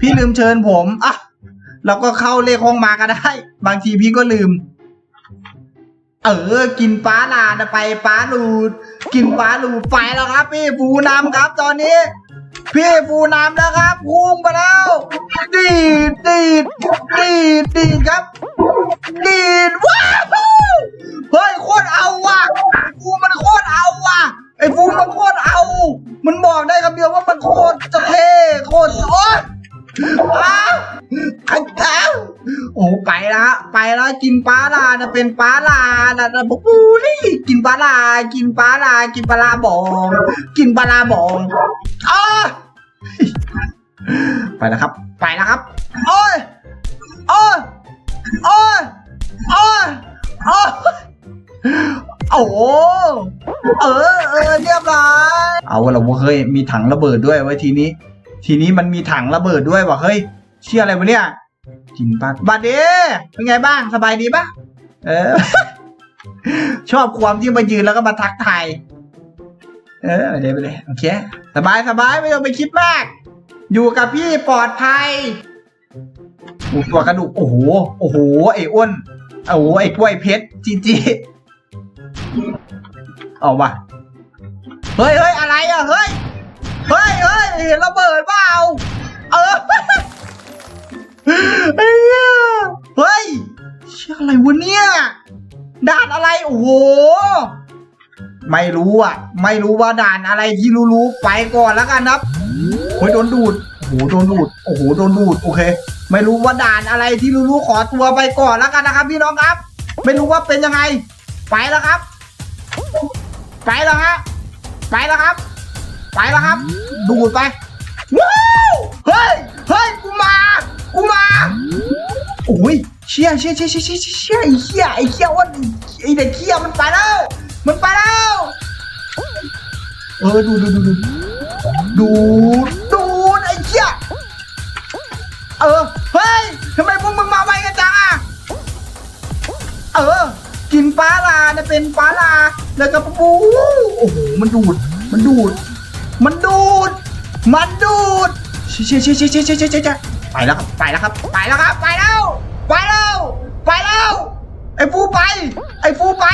พี่ลืมเชิญผมอะเราก็เข้าเลขห้องมาก็ได้ บางทีพี่ก็ลืม เออ กินปลาลานะไปปลาลูด กินปลาลูดไปแล้วครับ พี่ฟูน้ำครับ ตอนนี้ พี่ฟูน้ำแล้วครับพุ่งไปแล้วดีดดีดดีดดีดครับ ดีดว้าวเฮ้ยโคตรเอาว่ะฟูมันโคตรเอาว่ะไอ้ฟูมันโคตรเอา มันบอกได้คำเดียวว่ามันโคตรจะเท่โคตรโอ๊ย อ้าวอ้าโอ้ไปละไปละกินปลาลานะเป็นปลาลานะนะบอกปูนี่กินปลาลา กินปลาลา กินปลาลาบอง กินปลาลาบองอ้าไปแล้วครับ ไปแล้วครับ โอ้ยโอ้ยโอ้ยโอ้ยโอ้ยโอ้เออเออเรียบร้อยเอาละเวะเฮ้ยมีถังระเบิดด้วยไว้ทีนี้ ทีนี้มันมีถังระเบิดด้วยว่ะเฮ้ยเชื่ออะไรวะเนี่ยกินปลาบาดเดเป็นไงบ้างสบายดีปะเออ ชอบความที่มายืนแล้วก็มาทักทายเออไปเลยไปเลยโอเคสบายสบายไม่ต้องไปคิดมาก อยู่กับพี่ปลอดภัยอ้ตัวกระดูกโอ้โหโอ้โหไอ้อ้วนโอ้โหไอ้กล้วยเพชรจีจีเอาว่ะเฮ้ยเฮ้ยอะไรอะเฮ้ยเฮ้ยเฮ้ยเห็นระเบิด อะไรวะเนี่ย ด่านอะไร โอ้โห ไม่รู้อะ ไม่รู้ว่าด่านอะไรที่รู้ๆไปก่อนแล้วกันครับเฮ้ยโดนดูด โอ้โห โดนดูด โอ้โห โดนดูด โอเค ไม่รู้ว่าด่านอะไรที่รู้ๆขอตัวไปก่อนแล้วกันนะครับ พี่น้องครับ ไม่รู้ว่าเป็นยังไง ไปแล้วครับ ไปแล้วฮะ ไปแล้วครับ ไปแล้วครับ ดูดไป ว้าว เฮ้ย เฮ้ย กูมา กูมา โอ้ยเชี่ยเชี่ยเชี่ยเชี่ยเชี่ยเชี่ยไอ้เชี่ยไอ้เชี่ยว่าไอ้เด็กเชี่ยมันไปแล้ว มันไปแล้ว เออดูดูดูดูดูดูไอ้เชี่ยเออเฮ้ยทำไมพวกมึงมาไวกันจังอะเออ กินปลาลาเนี่ยเป็นปลาลาแล้วก็ปูโอ้โหมันดูดมันดูด มันดูด มันดูดเชี่ยเชี่ยเชี่ยเชี่ยเชี่ยเชี่ย ไปแล้วครับ ไปแล้วครับ ไปแล้วครับ ไปแล้ว ไปแล้ว ไปแล้ว ไอ้ฟูไป ไอ้ฟูไป